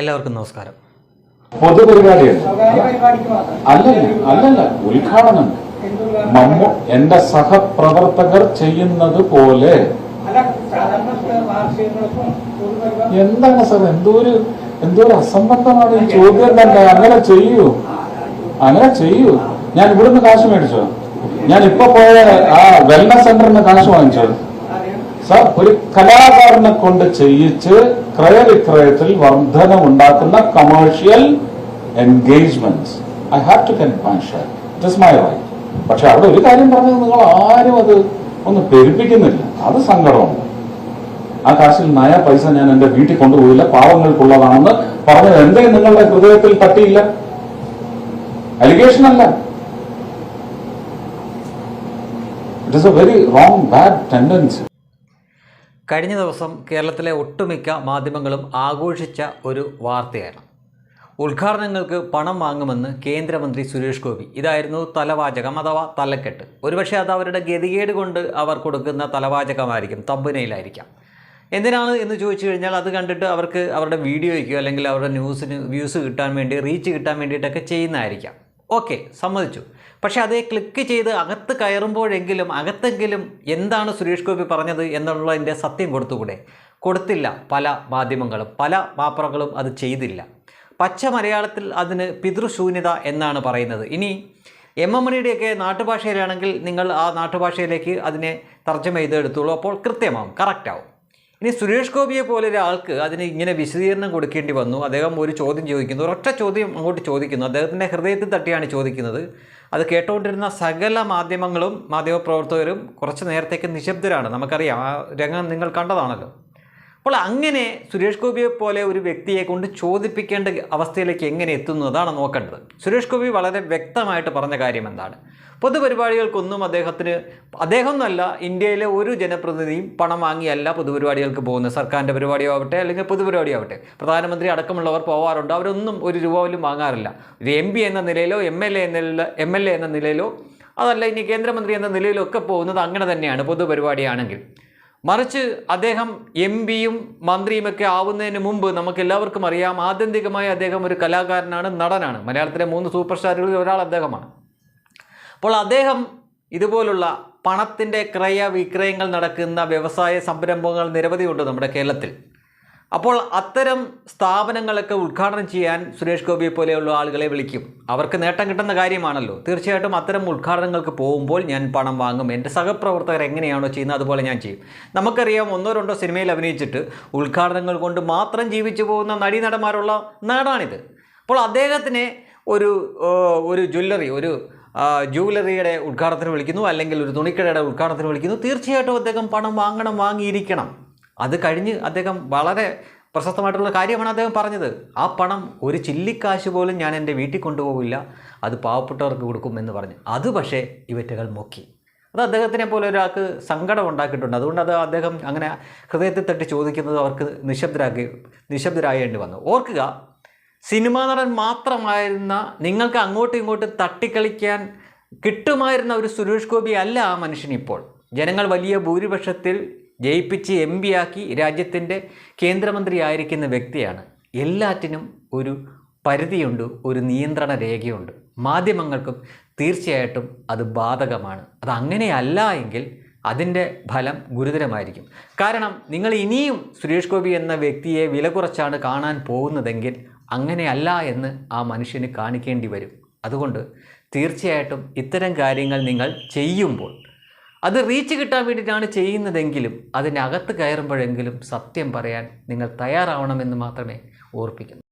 എല്ലാവർക്കും നമസ്കാരം. അല്ലല്ല അല്ലല്ല ഉദ്ഘാടനം. എന്റെ സഹപ്രവർത്തകർ ചെയ്യുന്നത് പോലെ. എന്താണ് സാർ? എന്തോ ഒരു എന്തോ ഒരു അസംബന്ധമാണ് ഈ ചോദ്യം തന്നെ. അങ്ങനെ ചെയ്യൂ. അങ്ങനെ ചെയ്യൂ. ഞാൻ ഇവിടുന്ന് കാശ് മേടിച്ചോ? ഞാൻ ഇപ്പൊ പോയ ആ വെൽനസ് സെന്ററിന് കാശ് വാങ്ങിച്ചോ? സർ ഒരു കലാകാരനെ കൊണ്ട് ചെയ്യിച്ച് ക്രയവിക്രയത്തിൽ വർധന ഉണ്ടാക്കുന്ന commercial engagement I have to my it is my right പക്ഷെ അവിടെ ഒരു കാര്യം പറഞ്ഞത് നിങ്ങൾ ആരും അത് ഒന്ന് പെരുപ്പിക്കുന്നില്ല. അത് സങ്കടമാണ്. ആ കാശിൽ നയ പൈസ ഞാൻ എന്റെ വീട്ടിൽ കൊണ്ടുപോയില്ല. പാവങ്ങൾക്കുള്ളതാണെന്ന് പറഞ്ഞത് എന്തേ നിങ്ങളുടെ ഹൃദയത്തിൽ തട്ടിയില്ല അലിഗേഷൻ അല്ല. It is a very wrong bad tendency കഴിഞ്ഞ ദിവസം കേരളത്തിലെ ഒട്ടുമിക്ക മാധ്യമങ്ങളും ആഘോഷിച്ച ഒരു വാർത്തയാണ്. ഉദ്ഘാടനങ്ങൾക്ക് പണം വാങ്ങുമെന്ന് കേന്ദ്രമന്ത്രി സുരേഷ് ഗോപി. ഇതായിരുന്നു തലവാചകം അഥവാ തലക്കെട്ട്. ഒരുപക്ഷെ അത് അവരുടെ ഗതികേട് കൊണ്ട് അവർ കൊടുക്കുന്ന തലവാചകമായിരിക്കും തമ്പനയിലായിരിക്കാം. എന്തിനാണ് എന്ന് ചോദിച്ചു കഴിഞ്ഞാൽ അത് കണ്ടിട്ട് അവർക്ക് അവരുടെ വീഡിയോയ്ക്കോ അല്ലെങ്കിൽ അവരുടെ ന്യൂസിന് വ്യൂസ് കിട്ടാൻ വേണ്ടി റീച്ച് കിട്ടാൻ വേണ്ടിയിട്ടൊക്കെ ചെയ്യുന്നതായിരിക്കാം. ഓക്കെ സമ്മതിച്ചു. പക്ഷേ അതേ ക്ലിക്ക് ചെയ്ത് അകത്ത് കയറുമ്പോഴെങ്കിലും അകത്തെങ്കിലും എന്താണ് സുരേഷ് ഗോപി പറഞ്ഞത് എന്നുള്ളതിന്റെ സത്യം കൊടുത്തുകൂടെ? കൊടുത്തില്ല. പല മാധ്യമങ്ങളും പല മാപ്രകളും അത് ചെയ്തില്ല. പച്ച മലയാളത്തിൽ അതിന് പിതൃശൂന്യത എന്നാണ് പറയുന്നത്. ഇനി എം എം മണിയുടെയൊക്കെ നാട്ടുഭാഷയിലാണെങ്കിൽ നിങ്ങൾ ആ നാട്ടുഭാഷയിലേക്ക് അതിനെ തർജമ ചെയ്തെടുത്തോളൂ അപ്പോൾ കൃത്യമാവും കറക്റ്റാവും. ഇനി സുരേഷ് ഗോപിയെ പോലെ ഒരാൾക്ക് അതിന് ഇങ്ങനെ വിശദീകരണം കൊടുക്കേണ്ടി വന്നു. അദ്ദേഹം ഒരു ചോദ്യം ചോദിക്കുന്നു. ഒരൊറ്റ ചോദ്യം അങ്ങോട്ട് ചോദിക്കുന്നു. അദ്ദേഹത്തിന്റെ ഹൃദയത്തിൽ തട്ടിയാണ് ചോദിക്കുന്നത്. അത് കേട്ടുകൊണ്ടിരുന്ന സകല മാധ്യമങ്ങളും മാധ്യമപ്രവർത്തകരും കുറച്ച് നേരത്തേക്ക് നിശബ്ദരാണ്. നമുക്കറിയാം. ആ രംഗം നിങ്ങൾ കണ്ടതാണല്ലോ. അപ്പോൾ അങ്ങനെ സുരേഷ് ഗോപിയെ പോലെ ഒരു വ്യക്തിയെ കൊണ്ട് ചോദിപ്പിക്കേണ്ട അവസ്ഥയിലേക്ക് എങ്ങനെ എത്തുന്നു അതാണ് നോക്കേണ്ടത്. സുരേഷ് ഗോപി വളരെ വ്യക്തമായിട്ട് പറഞ്ഞ കാര്യം എന്താണ്? പൊതുപരിപാടികൾക്കൊന്നും അദ്ദേഹത്തിന് അദ്ദേഹം എന്നല്ല ഇന്ത്യയിലെ ഒരു ജനപ്രതിനിധിയും പണം വാങ്ങിയല്ല പൊതുപരിപാടികൾക്ക് പോകുന്നത്. സർക്കാരിന്റെ പരിപാടിയാവട്ടെ അല്ലെങ്കിൽ പൊതുപരിപാടിയാവട്ടെ. പ്രധാനമന്ത്രി അടക്കമുള്ളവർ പോകാറുണ്ട് അവരൊന്നും ഒരു രൂപ പോലും വാങ്ങാറില്ല. ഒരു എം പി എന്ന നിലയിലോ എം എൽ എ എന്ന എം എൽ എ എന്ന നിലയിലോ അതല്ല ഇനി കേന്ദ്രമന്ത്രി എന്ന നിലയിലൊക്കെ പോകുന്നത് അങ്ങനെ തന്നെയാണ് പൊതുപരിപാടിയാണെങ്കിൽ. മറിച്ച് അദ്ദേഹം എം പിയും മന്ത്രിയുമൊക്കെ ആവുന്നതിന് മുമ്പ് നമുക്ക് എല്ലാവർക്കും അറിയാം ആത്യന്തികമായി അദ്ദേഹം ഒരു കലാകാരനാണ് നടനാണ്. മലയാളത്തിലെ മൂന്ന് സൂപ്പർ സ്റ്റാറുകളിൽ ഒരാൾ അദ്ദേഹമാണ്. അപ്പോൾ അദ്ദേഹം ഇതുപോലുള്ള പണത്തിന്റെ ക്രയ വിക്രയങ്ങൾ നടക്കുന്ന വ്യവസായ സംരംഭങ്ങൾ നിരവധിയുണ്ട് നമ്മുടെ കേരളത്തിൽ. അപ്പോൾ അത്തരം സ്ഥാപനങ്ങളൊക്കെ ഉദ്ഘാടനം ചെയ്യാൻ സുരേഷ് ഗോപിയെ പോലെയുള്ള ആളുകളെ വിളിക്കും. അവർക്ക് നേട്ടം കിട്ടുന്ന കാര്യമാണല്ലോ. തീർച്ചയായിട്ടും അത്തരം ഉദ്ഘാടനങ്ങൾക്ക് പോകുമ്പോൾ ഞാൻ പണം വാങ്ങും. എന്റെ സഹപ്രവർത്തകർ എങ്ങനെയാണോ ചെയ്യുന്നത് അതുപോലെ ഞാൻ ചെയ്യും. നമുക്കറിയാം ഒന്നോ രണ്ടോ സിനിമയിൽ അഭിനയിച്ചിട്ട് ഉദ്ഘാടനങ്ങൾ കൊണ്ട് മാത്രം ജീവിച്ചു പോകുന്ന നടീനടന്മാരുള്ള നാടാണിത്. അപ്പോൾ അദ്ദേഹത്തിനെ ഒരു ഒരു ജ്വല്ലറി ഒരു ജുവലറിയുടെ ഉദ്ഘാടനത്തിന് വിളിക്കുന്നു അല്ലെങ്കിൽ ഒരു തുണിക്കടയുടെ ഉദ്ഘാടനത്തിന് വിളിക്കുന്നു. തീർച്ചയായിട്ടും അദ്ദേഹം പണം വാങ്ങണം വാങ്ങിയിരിക്കണം. അത് കഴിഞ്ഞ് അദ്ദേഹം വളരെ പ്രശസ്തമായിട്ടുള്ള കാര്യമാണ് അദ്ദേഹം പറഞ്ഞത്. ആ പണം ഒരു ചില്ലിക്കാശ് പോലും ഞാൻ എന്റെ വീട്ടിൽ കൊണ്ടുപോകില്ല. അത് പാവപ്പെട്ടവർക്ക് കൊടുക്കും എന്ന് പറഞ്ഞു. അത് പക്ഷേ ഇവറ്റകൾ മുക്കി. അത് അദ്ദേഹത്തിനെ പോലെ ഒരാൾക്ക് സങ്കടം ഉണ്ടാക്കിയിട്ടുണ്ട്. അതുകൊണ്ട് അത് അദ്ദേഹം അങ്ങനെ ഹൃദയത്തിൽ തട്ടി ചോദിക്കുന്നത് അവർക്ക് നിശബ്ദരാക്കി നിശബ്ദരായേണ്ടി വന്നു. ഓർക്കുക സിനിമാ നടൻ മാത്രമായിരുന്ന നിങ്ങൾക്ക് അങ്ങോട്ടും ഇങ്ങോട്ടും തട്ടിക്കളിക്കാൻ കിട്ടുമായിരുന്ന ഒരു സുരേഷ് ഗോപി അല്ല ആ മനുഷ്യൻ ഇപ്പോൾ. ജനങ്ങൾ വലിയ ഭൂരിപക്ഷത്തിൽ ജയിപ്പിച്ച് എം പി ആക്കി രാജ്യത്തിന്റെ കേന്ദ്രമന്ത്രി ആയിരിക്കുന്ന വ്യക്തിയാണ്. എല്ലാറ്റിനും ഒരു പരിധിയുണ്ട് ഒരു നിയന്ത്രണ രേഖയുണ്ട്. മാധ്യമങ്ങൾക്കും തീർച്ചയായിട്ടും അത് ബാധകമാണ്. അത് അങ്ങനെയല്ല എങ്കിൽ അതിന്റെ ഫലം ഗുരുതരമായിരിക്കും. കാരണം നിങ്ങൾ ഇനിയും സുരേഷ് ഗോപി എന്ന വ്യക്തിയെ വില കുറച്ചാണ് കാണാൻ പോകുന്നതെങ്കിൽ അങ്ങനെയല്ല എന്ന് ആ മനുഷ്യന് കാണിക്കേണ്ടി വരും. അതുകൊണ്ട് തീർച്ചയായിട്ടും ഇത്തരം കാര്യങ്ങൾ നിങ്ങൾ ചെയ്യുമ്പോൾ അത് റീച്ച് കിട്ടാൻ വേണ്ടിയിട്ടാണ് ചെയ്യുന്നതെങ്കിലും അതിനകത്ത് കയറുമ്പോഴെങ്കിലും സത്യം പറയാൻ നിങ്ങൾ തയ്യാറാവണമെന്ന് മാത്രമേ ഓർപ്പിക്കുന്നു.